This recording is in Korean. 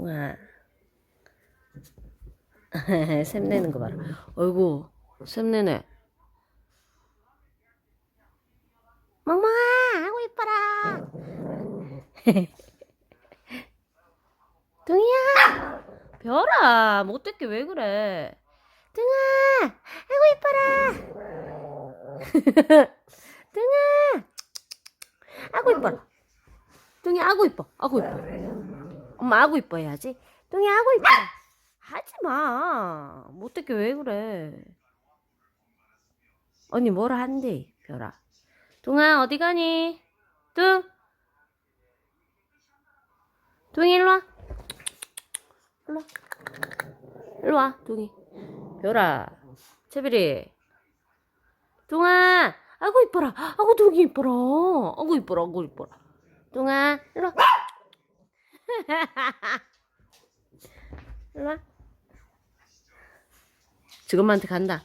뚱아. 샘 내는 거 봐라. 어이구, 샘 내네. 멍멍아, 아고 이뻐라. 뚱이야, 별아, 못됐게 왜 그래? 뚱아, 아고 이뻐라. 뚱아, 아고 이뻐라. 뚱이 아고 이뻐, 아고 이뻐. 엄마 아고 이뻐 해야지. 뚱이 아고 이뻐. 하지 마. 못됐게 왜 그래? 언니 뭐라 한대, 별아. 뚱아 어디 가니? 뚱. 뚱이 일로 와. 일로 와. 일로 와, 뚱이. 별아. 채비리. 뚱아. 아고 이뻐라. 아고 뚱이 이뻐라. 아고 이뻐라. 아고 이뻐라. 뚱아. 일로 와. 일로 와. 지금 엄마한테 간다.